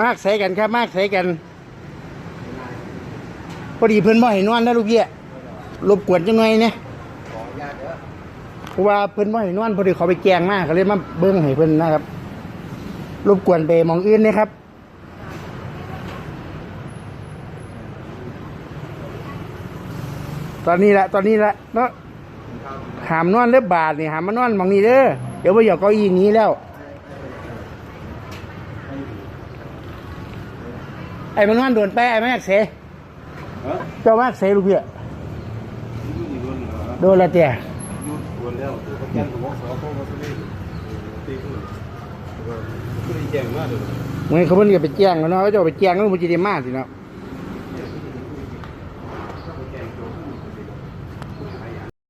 มากใส่กันครับ มากใส่กันพอดีเพิ่นบ่ให้นอนนะลูกเบี้ยรบกวนจังหน่อยเนี่ยเพราะว่าเพิ่นบ่ให้นอนพอดีเขาไปแกงมากก็เลยมาเบิ่งให้เพิ่นนะครับ รบกวนไปมองอื่นนะครับตอนนี้ละตอนนี้ละเนาะหามนอนเล็บบาทนี่หามมานอนมองนี้เด้อเดี๋ยวว่าอยากเก้าอี้นี้แล้ว ไอ้มันนอนโดนแป้ไอ้แม่กเสฮะเจ้ามากเสลูกเบี้ยยูนี่โดนเหรอโดนละเตี้ยยูโดนแล้วคือเขาแจ้งกับวสเขาเขาซื้อตีขึ้นก็ได้แจ้งมาเลยเหมือนเขาเพิ่นก็ไปแจ้งแล้วเนาะเขาจะเอาไปแจ้งแล้วมันจะได้มาสิเนาะ